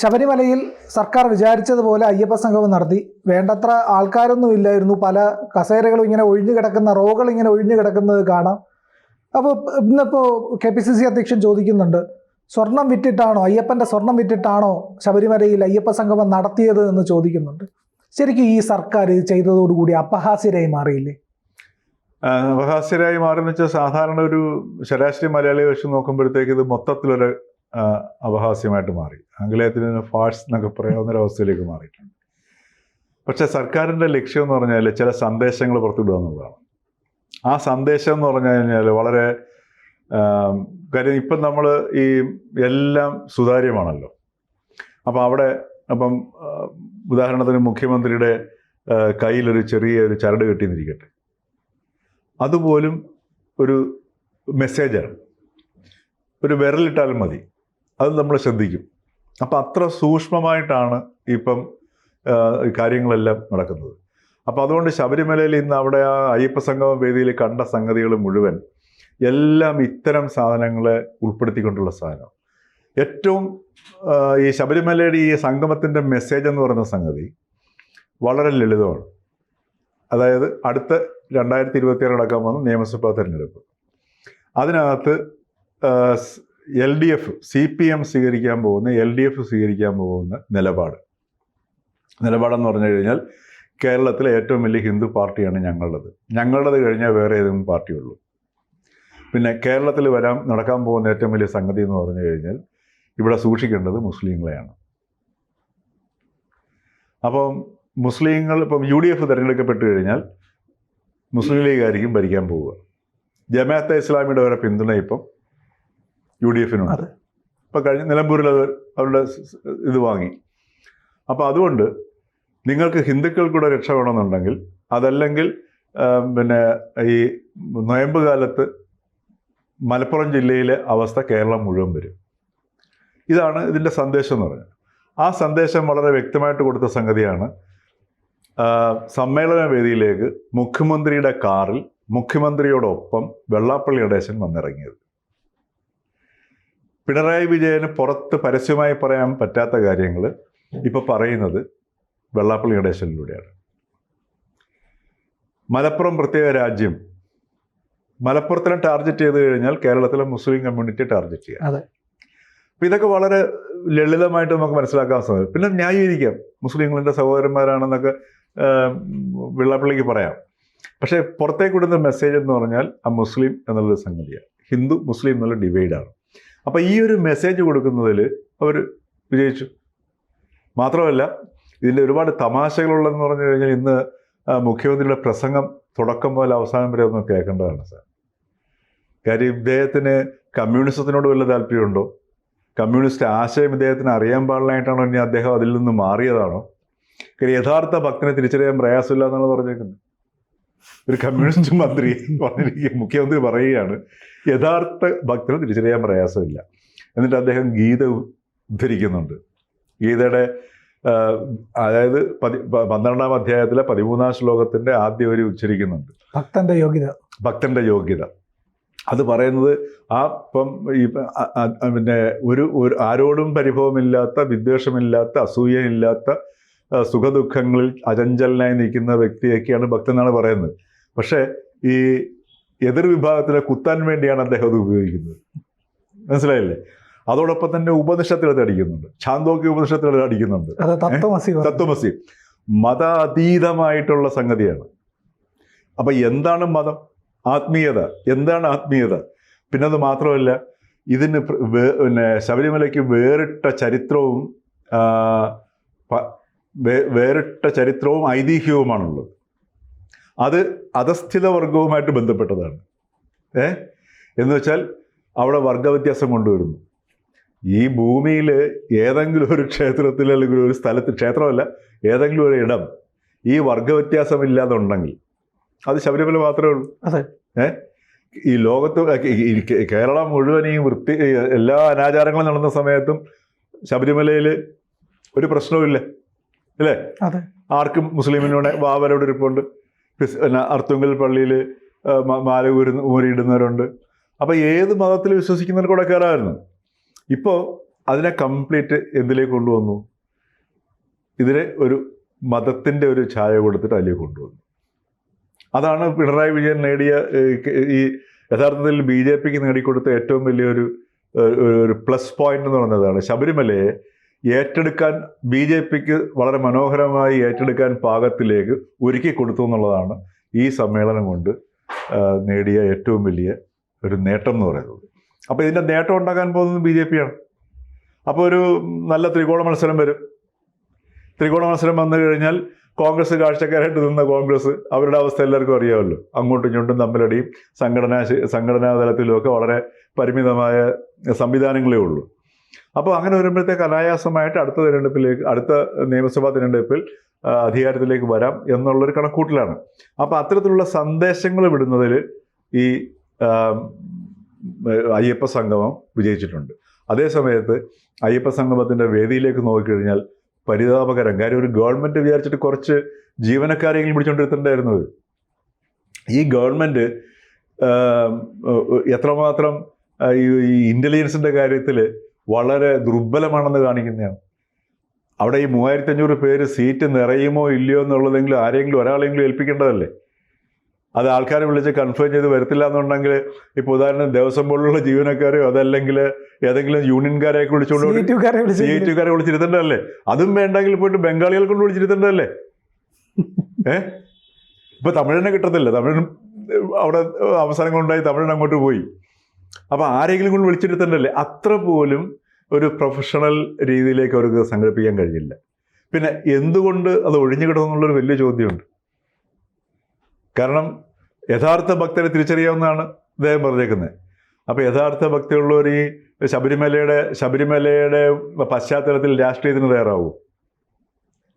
ശബരിമലയിൽ സർക്കാർ വിചാരിച്ചതുപോലെ അയ്യപ്പ സംഗമം നടത്തി. വേണ്ടത്ര ആൾക്കാരൊന്നും ഇല്ലായിരുന്നു. പല കസേരകളും ഇങ്ങനെ ഒഴിഞ്ഞു കിടക്കുന്ന റോകൾ ഇങ്ങനെ ഒഴിഞ്ഞു കിടക്കുന്നത് കാണാം. അപ്പോൾ ഇന്നിപ്പോൾ കെ പി സി സി അധ്യക്ഷൻ ചോദിക്കുന്നുണ്ട് സ്വർണം വിറ്റിട്ടാണോ അയ്യപ്പന്റെ സ്വർണം വിറ്റിട്ടാണോ ശബരിമലയിൽ അയ്യപ്പ സംഗമം നടത്തിയത്? എന്ന് ചോദിക്കുന്നുണ്ട്. ശരിക്കും ഈ സർക്കാർ ചെയ്തതോടുകൂടി അപഹാസ്യരായി മാറിയില്ലേ? അപഹാസ്യരായി മാറുന്ന വെച്ചാൽ സാധാരണ ഒരു ശരാശരി മലയാളി വെച്ച് നോക്കുമ്പോഴത്തേക്ക് ഇത് മൊത്തത്തിലൊരു അപഹാസ്യമായിട്ട് മാറി. ആംഗലേയത്തിൽ ഫാഴ്സ് എന്നൊക്കെ പറയാവുന്ന ഒരു അവസ്ഥയിലേക്ക് മാറിയിട്ടുണ്ട്. പക്ഷെ സർക്കാരിന്റെ ലക്ഷ്യം എന്ന് പറഞ്ഞാൽ ചില സന്ദേശങ്ങൾ പുറത്തുവിടുക എന്നുള്ളതാണ്. ആ സന്ദേശം എന്ന് പറഞ്ഞു കഴിഞ്ഞാൽ വളരെ കാര്യം ഇപ്പം നമ്മൾ ഈ എല്ലാം സുതാര്യമാണല്ലോ. അപ്പം അവിടെ അപ്പം ഉദാഹരണത്തിന് മുഖ്യമന്ത്രിയുടെ കയ്യിലൊരു ചെറിയ ഒരു ചരട് കെട്ടിന്നിരിക്കട്ടെ. അതുപോലും ഒരു മെസ്സേജാണ്. ഒരു വിരലിട്ടാൽ മതി. അത് നമ്മൾ ശ്രദ്ധിക്കും. അപ്പം അത്ര സൂക്ഷ്മമായിട്ടാണ് ഇപ്പം കാര്യങ്ങളെല്ലാം നടക്കുന്നത്. അപ്പോൾ അതുകൊണ്ട് ശബരിമലയിൽ ഇന്ന് അവിടെ ആ അയ്യപ്പ സംഗമ വേദിയിൽ കണ്ട സംഗതികൾ മുഴുവൻ എല്ലാം ഇത്തരം സാധനങ്ങളെ ഉൾപ്പെടുത്തിക്കൊണ്ടുള്ള സാധനം ഏറ്റവും ഈ ശബരിമലയുടെ ഈ സംഗമത്തിന്റെ മെസ്സേജ് എന്ന് പറയുന്ന സംഗതി വളരെ ലളിതമാണ്. അതായത് അടുത്ത രണ്ടായിരത്തി ഇരുപത്തിയാറ് നടക്കാൻ നിയമസഭാ തിരഞ്ഞെടുപ്പ്. അതിനകത്ത് L D F C P M സ്വീകരിക്കാൻ പോകുന്ന എൽ ഡി എഫ് സ്വീകരിക്കാൻ പോകുന്ന നിലപാട്. നിലപാടെന്ന് പറഞ്ഞു കഴിഞ്ഞാൽ കേരളത്തിലെ ഏറ്റവും വലിയ ഹിന്ദു പാർട്ടിയാണ് ഞങ്ങളുടേത്. ഞങ്ങളുടേത് കഴിഞ്ഞാൽ വേറെ ഏതെങ്കിലും പാർട്ടിയുള്ളൂ. പിന്നെ കേരളത്തിൽ വരാൻ നടക്കാൻ പോകുന്ന ഏറ്റവും വലിയ സംഗതി എന്ന് പറഞ്ഞു കഴിഞ്ഞാൽ ഇവിടെ സൂക്ഷിക്കേണ്ടത് മുസ്ലിങ്ങളെയാണ്. അപ്പം മുസ്ലിങ്ങൾ ഇപ്പം യു ഡി എഫ് തിരഞ്ഞെടുക്കപ്പെട്ട് കഴിഞ്ഞാൽ മുസ്ലിം ലീഗ് ആയിരിക്കും ഭരിക്കാൻ പോവുക. ജമാഅത്തെ ഇസ്ലാമിയുടെ വരെ പിന്തുണ ഇപ്പം യു ഡി എഫിനുണ്ട്. ഇപ്പം കഴിഞ്ഞ നിലമ്പൂരിൽ അത് അവരുടെ ഇത് വാങ്ങി. അപ്പോൾ അതുകൊണ്ട് നിങ്ങൾക്ക് ഹിന്ദുക്കൾക്കൂടെ രക്ഷ വേണമെന്നുണ്ടെങ്കിൽ അതല്ലെങ്കിൽ പിന്നെ ഈ നൊയമ്പ് കാലത്ത് മലപ്പുറം ജില്ലയിലെ അവസ്ഥ കേരളം മുഴുവൻ വരും. ഇതാണ് ഇതിന്റെ സന്ദേശം എന്ന് പറഞ്ഞത് ആ സന്ദേശം വളരെ വ്യക്തമായിട്ട് കൊടുത്ത സംഗതിയാണ് സമ്മേളന വേദിയിലേക്ക് മുഖ്യമന്ത്രിയുടെ കാറിൽ മുഖ്യമന്ത്രിയോടൊപ്പം വെള്ളാപ്പള്ളി ഗണേശൻ വന്നിറങ്ങിയത്. പിണറായി വിജയന് പുറത്ത് പരസ്യമായി പറയാൻ പറ്റാത്ത കാര്യങ്ങൾ ഇപ്പോൾ പറയുന്നത് വെള്ളാപ്പള്ളി ഗണേശനിലൂടെയാണ് മലപ്പുറം പ്രത്യേക രാജ്യം. മലപ്പുറത്തിനെ ടാർഗറ്റ് ചെയ്ത് കഴിഞ്ഞാൽ കേരളത്തിലെ മുസ്ലിം കമ്മ്യൂണിറ്റി ടാർഗറ്റ് ചെയ്യാം. അതെ. അപ്പം ഇതൊക്കെ വളരെ ലളിതമായിട്ട് നമുക്ക് മനസ്സിലാക്കാൻ സാധിക്കും. പിന്നെ ന്യായീകരിക്കാം. മുസ്ലിങ്ങളുടെ സഹോദരന്മാരാണെന്നൊക്കെ വെള്ളാപ്പള്ളിക്ക് പറയാം. പക്ഷേ പുറത്തേക്ക് വിടുന്ന മെസ്സേജ് എന്ന് പറഞ്ഞാൽ ആ മുസ്ലിം എന്നുള്ളൊരു സംഗതിയാണ്. ഹിന്ദു മുസ്ലിം എന്നുള്ള ഡിവൈഡാണ്. അപ്പോൾ ഈ ഒരു മെസ്സേജ് കൊടുക്കുന്നതിൽ അവർ വിജയിച്ചു. മാത്രമല്ല ഇതിന്റെ ഒരുപാട് തമാശകളുള്ളതെന്ന് പറഞ്ഞു കഴിഞ്ഞാൽ ഇന്ന് മുഖ്യമന്ത്രിയുടെ പ്രസംഗം തുടക്കം മുതൽ അവസാനം വരെ ഒന്ന് കേൾക്കേണ്ടതാണ് സാർ. കാര്യം ഇദ്ദേഹത്തിന് കമ്മ്യൂണിസത്തിനോട് വല്ല താല്പര്യമുണ്ടോ? കമ്മ്യൂണിസ്റ്റ് ആശയം ഇദ്ദേഹത്തിന് അറിയാൻ പാടില്ലായിട്ടാണോ ഇനി അദ്ദേഹം അതിൽ നിന്ന് മാറിയതാണോ? കാര്യം യഥാർത്ഥ ഭക്തനെ തിരിച്ചറിയാൻ പ്രയാസമില്ല എന്നാണ് പറഞ്ഞേക്കുന്നത്. ഒരു കമ്മ്യൂണിസ്റ്റ് മന്ത്രി പറഞ്ഞിരിക്കുക മുഖ്യമന്ത്രി പറയുകയാണ് യഥാർത്ഥ ഭക്തനെ തിരിച്ചറിയാൻ പ്രയാസമില്ല. എന്നിട്ട് അദ്ദേഹം ഗീത ഉദ്ധരിക്കുന്നുണ്ട്. ഗീതയുടെ അതായത് പതി പന്ത്രണ്ടാം അധ്യായത്തിലെ പതിമൂന്നാം ശ്ലോകത്തിന്റെ ആദ്യം ഒരു ഉച്ചരിക്കുന്നുണ്ട്. ഭക്തന്റെ യോഗ്യത. ഭക്തന്റെ യോഗ്യത. അത് പറയുന്നത് ആ ഇപ്പം ഈ പിന്നെ ഒരു ഒരു ആരോടും പരിഭവമില്ലാത്ത വിദ്വേഷമില്ലാത്ത അസൂയയില്ലാത്ത സുഖദുഃഖങ്ങളിൽ അചഞ്ചലനായി നിൽക്കുന്ന വ്യക്തിയൊക്കെയാണ് ഭക്തൻ എന്നാണ് പറയുന്നത്. പക്ഷേ ഈ എതിർ വിഭാഗത്തിലെ കുത്താൻ വേണ്ടിയാണ് അദ്ദേഹം അത് ഉപയോഗിക്കുന്നത്. മനസ്സിലായില്ലേ? അതോടൊപ്പം തന്നെ ഉപനിഷത്തിൽ അത് അടിക്കുന്നുണ്ട്. ഛാന്തോക്യ ഉപനിഷത്തിൽ അത് അടിക്കുന്നുണ്ട്. തത്വമസി മത അതീതമായിട്ടുള്ള സംഗതിയാണ്. അപ്പൊ എന്താണ് മതം? ആത്മീയത. എന്താണ് ആത്മീയത? പിന്നെ അത് മാത്രമല്ല ഇതിന് പിന്നെ ശബരിമലയ്ക്ക് വേറിട്ട ചരിത്രവും വേറിട്ട ചരിത്രവും ഐതിഹ്യവുമാണുള്ളത്. അത് അധസ്ഥിത വർഗവുമായിട്ട് ബന്ധപ്പെട്ടതാണ്. ഏ? എന്ന് വെച്ചാൽ അവിടെ വർഗവ്യത്യാസം കൊണ്ടുവരുന്നു. ഈ ഭൂമിയിൽ ഏതെങ്കിലും ഒരു ക്ഷേത്രത്തിൽ അല്ലെങ്കിൽ ഒരു സ്ഥലത്ത് ക്ഷേത്രമല്ല ഏതെങ്കിലും ഒരു ഇടം ഈ വർഗവ്യത്യാസമില്ലാതെ ഉണ്ടെങ്കിൽ അത് ശബരിമല മാത്രമേ ഉള്ളൂ. അതെ. ഏ? ഈ ലോകത്ത് കേരളം മുഴുവൻ ഈ വൃത്തി എല്ലാ അനാചാരങ്ങളും നടന്ന സമയത്തും ശബരിമലയിൽ ഒരു പ്രശ്നവുമില്ല. അല്ലേ? അതെ. ആർക്കും മുസ്ലിമിനോട് വാവലോട് ഇരിപ്പുണ്ട്. പിന്നെ അർത്തുങ്കൽ പള്ളിയിൽ മാല ഊരി ഊരിയിടുന്നവരുണ്ട്. അപ്പോൾ ഏത് മതത്തിൽ വിശ്വസിക്കുന്നവർ കൂടെ കയറാമായിരുന്നു? ഇപ്പോൾ അതിനെ കംപ്ലീറ്റ് എന്തിലേക്ക് കൊണ്ടുവന്നു? ഇതിനെ ഒരു മതത്തിന്റെ ഒരു ഛായ കൊടുത്തിട്ട് അതിലേക്ക് കൊണ്ടുവന്നു. അതാണ് പിണറായി വിജയൻ നേടിയ ഈ യഥാർത്ഥത്തിൽ ബി ജെ പിക്ക് നേടിക്കൊടുത്ത ഏറ്റവും വലിയൊരു ഒരു- ഒരു പ്ലസ് പോയിന്റ് എന്ന് പറഞ്ഞതാണ്. ശബരിമലയെ ഏറ്റെടുക്കാൻ ബി ജെ പിക്ക് വളരെ മനോഹരമായി ഏറ്റെടുക്കാൻ പാകത്തിലേക്ക് ഒരുക്കി കൊടുത്തു എന്നുള്ളതാണ് ഈ സമ്മേളനം കൊണ്ട് നേടിയ ഏറ്റവും വലിയ ഒരു നേട്ടം എന്ന് പറയുന്നത്. അപ്പോൾ ഇതിന്റെ നേട്ടം ഉണ്ടാക്കാൻ പോകുന്നത് ബി ജെ പി ആണ് അപ്പോൾ ഒരു നല്ല ത്രികോണ മത്സരം വരും. ത്രികോണ മത്സരം വന്നു കഴിഞ്ഞാൽ കോൺഗ്രസ് കാഴ്ചക്കാരായിട്ട് നിന്ന കോൺഗ്രസ് അവരുടെ അവസ്ഥ എല്ലാവർക്കും അറിയാമല്ലോ. അങ്ങോട്ടും ഇങ്ങോട്ടും തമ്മിലടിയും സംഘടനാ സംഘടനാ തലത്തിലുമൊക്കെ വളരെ പരിമിതമായ സംവിധാനങ്ങളേ ഉള്ളൂ. അപ്പോൾ അങ്ങനെ വരുമ്പോഴത്തേക്ക് അനായാസമായിട്ട് അടുത്ത തിരഞ്ഞെടുപ്പിലേക്ക് അടുത്ത നിയമസഭാ തിരഞ്ഞെടുപ്പിൽ അധികാരത്തിലേക്ക് വരാം എന്നുള്ളൊരു കണക്കൂട്ടിലാണ്. അപ്പോൾ അത്തരത്തിലുള്ള സന്ദേശങ്ങൾ വിടുന്നതിൽ ഈ അയ്യപ്പ സംഗമം വിജയിച്ചിട്ടുണ്ട്. അതേസമയത്ത് അയ്യപ്പ സംഗമത്തിന്റെ വേദിയിലേക്ക് നോക്കിക്കഴിഞ്ഞാൽ പരിതാപകരം കാര്യം ഒരു ഗവൺമെന്റ് വിചാരിച്ചിട്ട് കുറച്ച് ജീവനക്കാരെങ്കിലും പിടിച്ചുകൊണ്ടിരുത്തേണ്ടായിരുന്നത് ഈ ഗവൺമെന്റ് എത്രമാത്രം ഈ ഇന്റലിജൻസിന്റെ കാര്യത്തിൽ വളരെ ദുർബലമാണെന്ന് കാണിക്കുന്നതാണ്. അവിടെ ഈ മൂവായിരത്തി അഞ്ഞൂറ് പേര് സീറ്റ് നിറയുമോ ഇല്ലയോ എന്നുള്ളതെങ്കിലും ആരെങ്കിലും ഒരാളെങ്കിലും ഏൽപ്പിക്കേണ്ടതല്ലേ? അത് ആൾക്കാരെ വിളിച്ച് കൺഫേം ചെയ്ത് വരത്തില്ല എന്നുണ്ടെങ്കിൽ ഇപ്പോൾ ഉദാഹരണം ദേവസ്വം ബോർഡിലുള്ള ജീവനക്കാരെയോ അതല്ലെങ്കിൽ ഏതെങ്കിലും യൂണിയൻകാരെ വിളിച്ചുകൊണ്ട് സീറ്റുകാരെ വിളിച്ചിരുത്തേണ്ടതല്ലേ? അതും വേണ്ടെങ്കിൽ പോയിട്ട് ബംഗാളികൾ കൊണ്ട് വിളിച്ചിരുത്തേണ്ടതല്ലേ? ഏ? ഇപ്പൊ തമിഴിനെ കിട്ടത്തില്ല. തമിഴിനും അവിടെ അവസരങ്ങളുണ്ടായി തമിഴൻ അങ്ങോട്ട് പോയി. അപ്പൊ ആരെങ്കിലും കൊണ്ട് വിളിച്ചിരുത്തേണ്ടല്ലേ? അത്ര പോലും ഒരു പ്രൊഫഷണൽ രീതിയിലേക്ക് അവർക്ക് സംഘടിപ്പിക്കാൻ കഴിഞ്ഞില്ല. പിന്നെ എന്തുകൊണ്ട് അത് ഒഴിഞ്ഞു കിടന്നുള്ളൊരു വലിയ ചോദ്യമുണ്ട്. കാരണം യഥാർത്ഥ ഭക്തരെ തിരിച്ചറിയാവുന്നതാണ് അദ്ദേഹം പറഞ്ഞേക്കുന്നത്. അപ്പോൾ യഥാർത്ഥ ഭക്തിയുള്ളവർ ഈ ശബരിമലയുടെ ശബരിമലയുടെ പശ്ചാത്തലത്തിൽ രാഷ്ട്രീയത്തിന് തയ്യാറാവും?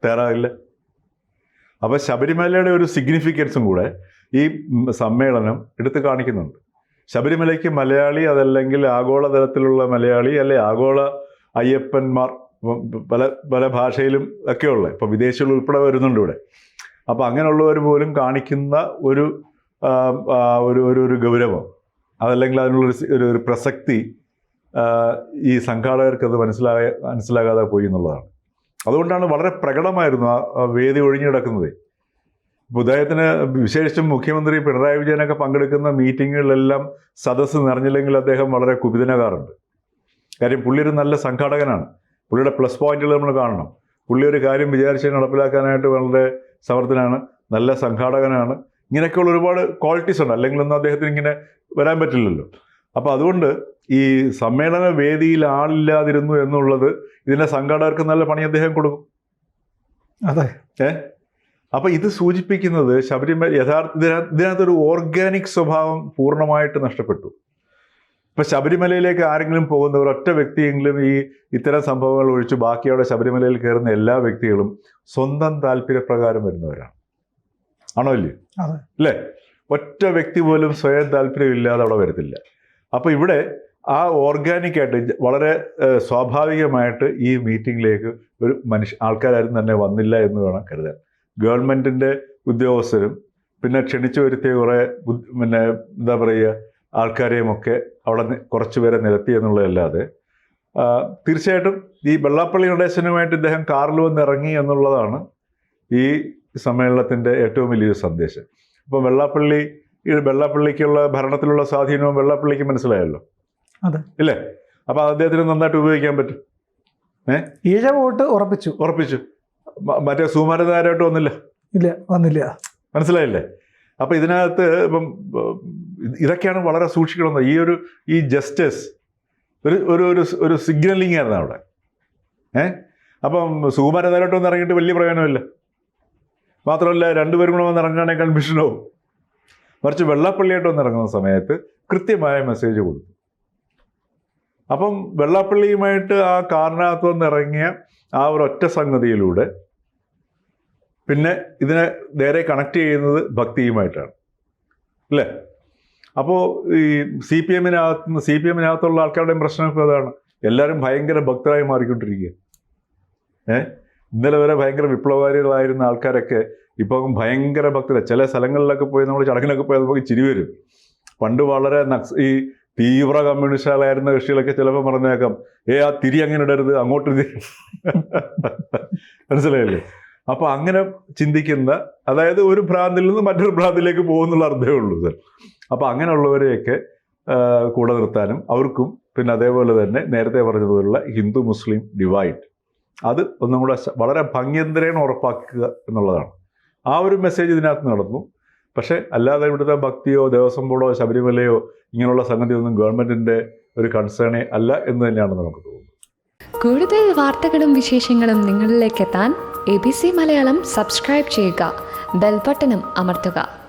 തയ്യാറാവില്ല. അപ്പോൾ ശബരിമലയുടെ ഒരു സിഗ്നിഫിക്കൻസും കൂടെ ഈ സമ്മേളനം എടുത്തു കാണിക്കുന്നുണ്ട്. ശബരിമലയ്ക്ക് മലയാളി അതല്ലെങ്കിൽ ആഗോളതലത്തിലുള്ള മലയാളി അല്ലെ ആഗോള അയ്യപ്പന്മാർ പല പല ഭാഷയിലും ഒക്കെയുള്ള ഇപ്പോൾ വിദേശികൾ ഉൾപ്പെടെ വരുന്നുണ്ട് ഇവിടെ. അപ്പോൾ അങ്ങനെയുള്ളവർ പോലും കാണിക്കുന്ന ഒരു ഒരു ഒരു ഒരു ഗൗരവം. അതല്ലെങ്കിൽ അതിനുള്ളൊരു ഒരു പ്രസക്തി ഈ സംഘാടകർക്ക് അത് മനസ്സിലായ മനസ്സിലാകാതെ പോയി എന്നുള്ളതാണ്. അതുകൊണ്ടാണ് വളരെ പ്രകടമായിരുന്നു ആ വേദി ഒഴിഞ്ഞു കിടക്കുന്നത്. ഉദയത്തിന് വിശേഷിച്ചും മുഖ്യമന്ത്രി പിണറായി വിജയനൊക്കെ പങ്കെടുക്കുന്ന മീറ്റിങ്ങുകളിലെല്ലാം സദസ്സ് നിറഞ്ഞില്ലെങ്കിൽ അദ്ദേഹം വളരെ കുപിതനാകാറുണ്ട്. കാര്യം പുള്ളി ഒരു നല്ല സംഘാടകനാണ്. പുള്ളിയുടെ പ്ലസ് പോയിന്റുകൾ നമ്മൾ കാണണം. പുള്ളി ഒരു കാര്യം വിചാരിച്ച് നടപ്പിലാക്കാനായിട്ട് വളരെ സമർത്ഥനാണ് നല്ല സംഘാടകനാണ്. ഇങ്ങനെയൊക്കെയുള്ള ഒരുപാട് ക്വാളിറ്റീസ് ഉണ്ട്. അല്ലെങ്കിൽ ഒന്നും അദ്ദേഹത്തിന് ഇങ്ങനെ വരാൻ പറ്റില്ലല്ലോ. അപ്പോൾ അതുകൊണ്ട് ഈ സമ്മേളന വേദിയിൽ ആളില്ലാതിരുന്നു എന്നുള്ളത് ഇതിന്റെ സംഘാടകർക്ക് നല്ല പണി അദ്ദേഹം കൊടുക്കും. അതെ. അപ്പൊ ഇത് സൂചിപ്പിക്കുന്നത് ശബരിമല യഥാർത്ഥ ഇതിനകത്ത് ഇതിനകത്തൊരു ഓർഗാനിക് സ്വഭാവം പൂർണമായിട്ട് നഷ്ടപ്പെട്ടു. ഇപ്പൊ ശബരിമലയിലേക്ക് ആരെങ്കിലും പോകുന്നവർ ഒറ്റ വ്യക്തിയെങ്കിലും ഈ ഇത്തരം സംഭവങ്ങൾ ഒഴിച്ച് ബാക്കി ശബരിമലയിൽ കയറുന്ന എല്ലാ വ്യക്തികളും സ്വന്തം താല്പര്യപ്രകാരം വരുന്നവരാണ്. ആണോ ഇല്ലേ. അല്ലേ? ഒറ്റ വ്യക്തി പോലും സ്വയം താല്പര്യമില്ലാതെ അവിടെ വരത്തില്ല. അപ്പൊ ഇവിടെ ആ ഓർഗാനിക് ആയിട്ട് വളരെ സ്വാഭാവികമായിട്ട് ഈ മീറ്റിംഗിലേക്ക് ഒരു മനുഷ്യ ആൾക്കാരും തന്നെ വന്നില്ല എന്ന് വേണം കരുതാൻ. ഗവൺമെന്റിന്റെ ഉദ്യോഗസ്ഥരും പിന്നെ ക്ഷണിച്ചു വരുത്തിയ കുറേ പിന്നെ എന്താ പറയുക ആൾക്കാരെയും ഒക്കെ അവിടെ കുറച്ച് പേരെ നിരത്തി എന്നുള്ളതല്ലാതെ. തീർച്ചയായിട്ടും ഈ വെള്ളാപ്പള്ളി നടേശനുമായിട്ട് ഇദ്ദേഹം കാറിൽ വന്ന് ഇറങ്ങി എന്നുള്ളതാണ് ഈ സമ്മേളനത്തിന്റെ ഏറ്റവും വലിയൊരു സന്ദേശം. അപ്പോൾ വെള്ളാപ്പള്ളി ഈ വെള്ളാപ്പള്ളിക്കുള്ള ഭരണത്തിലുള്ള സ്വാധീനവും വെള്ളാപ്പള്ളിക്ക് മനസ്സിലായല്ലോ? അതെ. ഇല്ലേ? അപ്പോൾ അദ്ദേഹത്തിന് നന്നായിട്ട് ഉപയോഗിക്കാൻ പറ്റും. ഈഴ വോട്ട് ഉറപ്പിച്ചു. ഉറപ്പിച്ചു. മറ്റേ സുമാരതാരായിട്ട് വന്നില്ല? ഇല്ല വന്നില്ല. മനസ്സിലായില്ലേ? അപ്പൊ ഇതിനകത്ത് ഇപ്പം ഇതൊക്കെയാണ് വളരെ സൂക്ഷിക്കണമെന്ന് ഈ ഒരു ഈ ജസ്റ്റിസ് ഒരു ഒരു ഒരു ഒരു സിഗ്നലിംഗ് ആയിരുന്നു അവിടെ. ഏ? അപ്പം സുകുമാരനാരായിട്ട് വന്ന് ഇറങ്ങിയിട്ട് വലിയ പ്രയോജനമില്ല. മാത്രമല്ല രണ്ടുപേരും കൂടെ വന്ന് ഇറങ്ങുകയാണെങ്കിൽ കൺഫ്യൂഷനാവും മറിച്ച് വെള്ളാപ്പള്ളിയായിട്ട് വന്ന് ഇറങ്ങുന്ന സമയത്ത് കൃത്യമായ മെസ്സേജ് കൊടുത്തു. അപ്പം വെള്ളാപ്പള്ളിയുമായിട്ട് ആ കാറിനകത്ത് വന്ന് ഇറങ്ങിയ ആ ഒരു ഒറ്റ സംഗതിയിലൂടെ പിന്നെ ഇതിനെ നേരെ കണക്ട് ചെയ്യുന്നത് ഭക്തിയുമായിട്ടാണ്. അല്ലേ? അപ്പോൾ ഈ സി പി എമ്മിനകത്ത് സി പി എമ്മിനകത്തുള്ള ആൾക്കാരുടെയും പ്രശ്നം ഇപ്പോൾ അതാണ്. എല്ലാവരും ഭയങ്കര ഭക്തരായി മാറിക്കൊണ്ടിരിക്കുക. ഏ? ഇന്നലെ വരെ ഭയങ്കര വിപ്ലവകാരികളായിരുന്ന ആൾക്കാരൊക്കെ ഇപ്പം ഭയങ്കര ഭക്തരാണ് ചില സ്ഥലങ്ങളിലൊക്കെ പോയി നമ്മൾ ചടങ്ങിനൊക്കെ പോയി നമുക്ക് ചിരി വരും. പണ്ട് വളരെ നക്സ് ഈ തീവ്ര കമ്മ്യൂണിസ്റ്റുകളായിരുന്ന കക്ഷികളൊക്കെ ചിലപ്പോൾ പറഞ്ഞേക്കാം. ഏ ആ തിരി അങ്ങനെ ഇടരുത് അങ്ങോട്ട് മനസ്സിലായില്ലേ? അപ്പൊ അങ്ങനെ ചിന്തിക്കുന്ന അതായത് ഒരു ഭ്രാന്തിൽ നിന്ന് മറ്റൊരു ഭ്രാന്തിലേക്ക് പോകുന്നുള്ള അർത്ഥമേ ഉള്ളൂ സർ അപ്പൊ അങ്ങനെയുള്ളവരെയൊക്കെ കൂടെ നിർത്താനും അവർക്കും പിന്നെ അതേപോലെ തന്നെ നേരത്തെ പറഞ്ഞതുപോലുള്ള ഹിന്ദു മുസ്ലിം ഡിവൈഡ്. അത് ഒന്നും കൂടെ വളരെ ഭംഗ്യന്തരേണ ഉറപ്പാക്കുക എന്നുള്ളതാണ്. ആ ഒരു മെസ്സേജ് ഇതിനകത്ത് നടന്നു. പക്ഷേ അല്ലാതെ ഇവിടുത്തെ ഭക്തിയോ ദേവസ്വം ബോർഡോ ശബരിമലയോ ഇങ്ങനെയുള്ള സംഗതി ഒന്നും ഗവൺമെന്റിന്റെ ഒരു കൺസേണേ അല്ല എന്ന് തന്നെയാണ് നമുക്ക് തോന്നുന്നത്. കൂടുതൽ വാർത്തകളും വിശേഷങ്ങളും നിങ്ങളിലേക്ക് എത്താൻ A B C Malayalam subscribe ചെയ്യുക ബെൽബട്ടനും അമർത്തുക.